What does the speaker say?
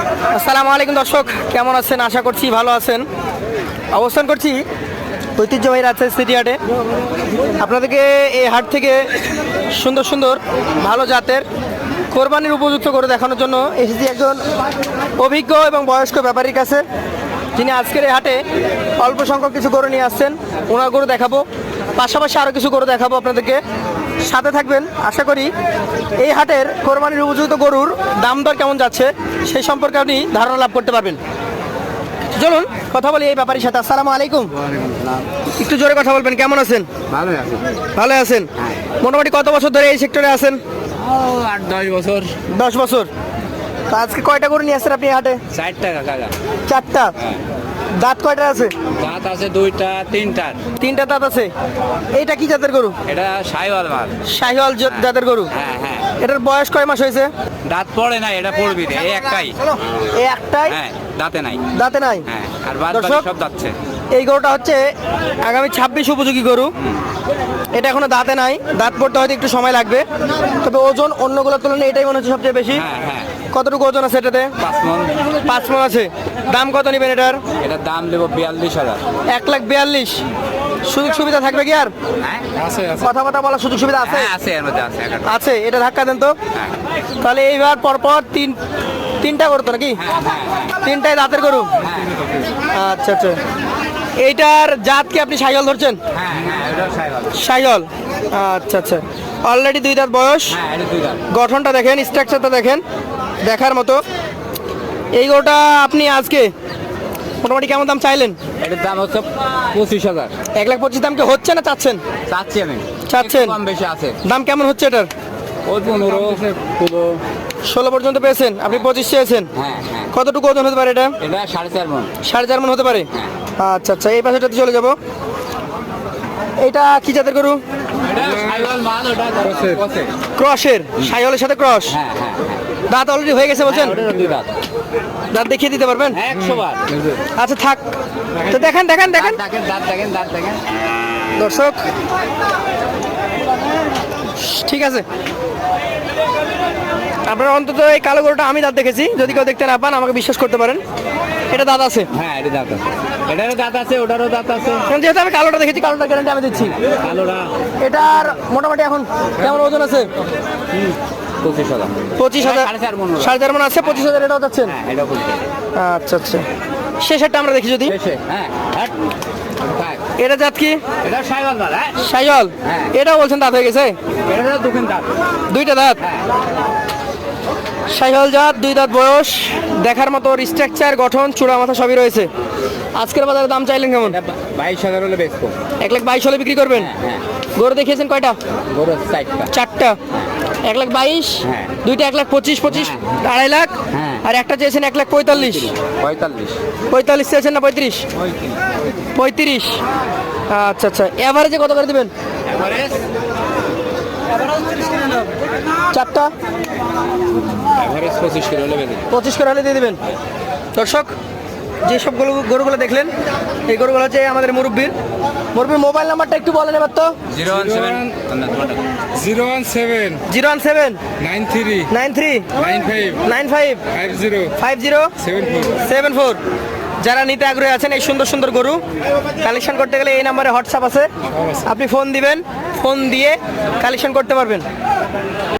আসসালামু আলাইকুম দর্শক, কেমন আছেন? আশা করছি ভালো আছেন। অবস্থান করছি ঐতিহ্যবাহী রাজশাহী সিটি হাটে। আপনাদেরকে এই হাট থেকে সুন্দর সুন্দর, ভালো জাতের কোরবানির উপযুক্ত করে দেখানোর জন্য এসেছি একজন অভিজ্ঞ এবং বয়স্ক ব্যাপারীর কাছে। যিনি আজকের এই হাটে অল্প সংখ্যক কিছু গরু নিয়ে আসছেন। ওনার গরু দেখাবো, পাশাপাশি আরও কিছু গরু দেখাবো আপনাদেরকে। সাথে থাকবেন। আশা করি এই হাটের কোরবানির উপযুক্ত গরুর দাম দর কেমন যাচ্ছে সেই সম্পর্কে আপনি ধারণা লাভ করতে পারবেন। চলুন কথা বলি এই ব্যাপারীর সাথে। আসসালামু আলাইকুম। একটু জোরে কথা বলবেন। কেমন আছেন? ভালোই আছে। ভালো আছেন? মোটামুটি কত বছর ধরে এই সেক্টরে আছেন? আট দশ বছর। দশ বছর। তো আজকে কয়টা গরু নিয়ে আসছেন আপনি হাটে? কাকা। চারটা? দাঁত কয়টা আছে? দাঁত আছে দুইটা তিনটা। তিনটা দাঁত আছে। এটা কি জাতের গরু? এটা সাইওয়াল মাল। শাহিওয়াল জ- জাতের গরু? হ্যাঁ হ্যাঁ। এটার বয়স কয় মাস হয়েছে? দাঁত পড়ে না এটা পড়বি রে এই একটাই। এই একটাই? হ্যাঁ দাঁতে নাই। দাঁতে নাই? হ্যাঁ আর বাদ বাকি সব দাঁতছে। এই গরুটা হচ্ছে আগামী ছাব্বিশ উপযোগী গরু। এটা এখনও দাঁতে নাই। দাঁত পড়তে হয়তো একটু সময় লাগবে। তবে ওজন অন্যগুলোর তুলনায় এটাই মনে হচ্ছে সবচেয়ে বেশি। হ্যাঁ হ্যাঁ। কতটুকু ওজন আছে এটাতে? পাঁচ মন। পাঁচ মন আছে। দাম কত নেবেন এটার? এটার দাম দেবো বিয়াল্লিশ হাজার। এক লাখ বিয়াল্লিশ। সুযোগ সুবিধা থাকবে কি আর? হ্যাঁ কথা কথা বলার সুযোগ সুবিধা আছে? হ্যাঁ আছে এটা ধাক্কা দেন তো। হ্যাঁ। তাহলে এইবার পরপর তিন তিনটা করতো নাকি? তিনটাই দাঁতের গরু? আচ্ছা আচ্ছা। এইটার জাত কি আপনি সাইকেল ধরছেন? সাইকেল আচ্ছা আচ্ছা। অলরেডি দুই দাঁত বয়স? হ্যাঁ এটা গঠনটা দেখেন স্ট্রাকচারটা দেখেন দেখার মতো। এই গরুটা আপনি আজকে মোটামুটি কেমন দাম চাইলেন? এটার দাম হচ্ছে পঁচিশ হাজার। এক লাখ পঁচিশ দাম কি হচ্ছে না চাচ্ছেন? চাচ্ছি আমি। চাচ্ছেন? কম বেশি আছে। দাম কেমন হচ্ছে এটার? ওই পনেরো। ষোলো ষোলো পর্যন্ত পেয়েছেন আপনি পঁচিশ চেয়েছেন। হ্যাঁ হ্যাঁ। কতটুকু ওজন হতে পারে এটা? এটা সাড়ে চার মন। সাড়ে চার মন হতে পারে? আচ্ছা আচ্ছা এই পাশেটাতে চলে যাব। এইটা কি জাতের গরু? ক্রসের সাইহলের সাথে ক্রস? দাঁত অলরেডি হয়ে গেছে বলছেন? দাঁত দেখিয়ে দিতে পারবেন? আচ্ছা থাক। তো দেখেন দেখেন দেখেন। দর্শক, ঠিক আছে। আপনারা অন্তত এই কালো গরুটা আমি দাঁত দেখেছি। যদি কেউ দেখতে না পান, আমাকে বিশ্বাস করতে পারেন। এটা দাঁত আছে হ্যাঁ এটা দাঁত আছে? এটারও দাঁত আছে ওটারও দাঁত আছে। যেহেতু আমি কালোটা দেখেছি কালোটা গ্যারান্টি আমি দিচ্ছি। কালোরা এটার মোটামুটি এখন কেমন ওজন আছে? পঁচিশ হাজার। পঁচিশ হাজার সাড়ে চার মন আছে পঁচিশ হাজার এটাও যাচ্ছেন হ্যাঁ আচ্ছা আচ্ছা। শেষেরটা আমরা দেখি যদি। শেষে হ্যাঁ এটা জাত কি? এটা হ্যাঁ। সাইজল হ্যাঁ। বলছেন দাঁত হয়ে গেছে? দুইটা দাঁত? জাত দুই দাঁত বয়স দেখার মতো স্ট্রাকচার গঠন চূড়া মাথা সবই রয়েছে। আজকের বাজারে দাম চাইলেন কেমন? বাইশ হাজার হলে বেচবো। এক লাখ বাইশ হলে বিক্রি করবেন? হ্যাঁ হ্যাঁ। গরু দেখিয়েছেন কয়টা? গরু চারটা। চারটা। এক লাখ বাইশ হ্যাঁ। দুইটা এক লাখ পঁচিশ পঁচিশ আড়াই লাখ। আর একটা চেয়েছেন এক লাখ পঁয়তাল্লিশ। পঁয়তাল্লিশ। পঁয়তাল্লিশ চেয়েছেন না পঁয়ত্রিশ? পঁয়ত্রিশ। আচ্ছা আচ্ছা। এভারেজে কত করে দেবেন? এভারেজ চারটা? পঁচিশ করে হলে দিয়ে দেবেন। দর্শক যেসব গরু গরুগুলো দেখলেন এই গরুগুলো হচ্ছে আমাদের মুরব্বীর। মুরব্বীর মোবাইল নাম্বারটা একটু বলেন এবার তো। Zero one seven. Zero one seven. Zero one seven. Nine three. Nine three. Nine five. Nine five. Five zero. Five zero. Seven four. Seven four. যারা নিতে আগ্রহী আছেন এই সুন্দর সুন্দর গরু কালেকশন করতে গেলে এই নাম্বারে হোয়াটসঅ্যাপ আছে। আপনি ফোন দিবেন ফোন দিয়ে কালেকশন করতে পারবেন।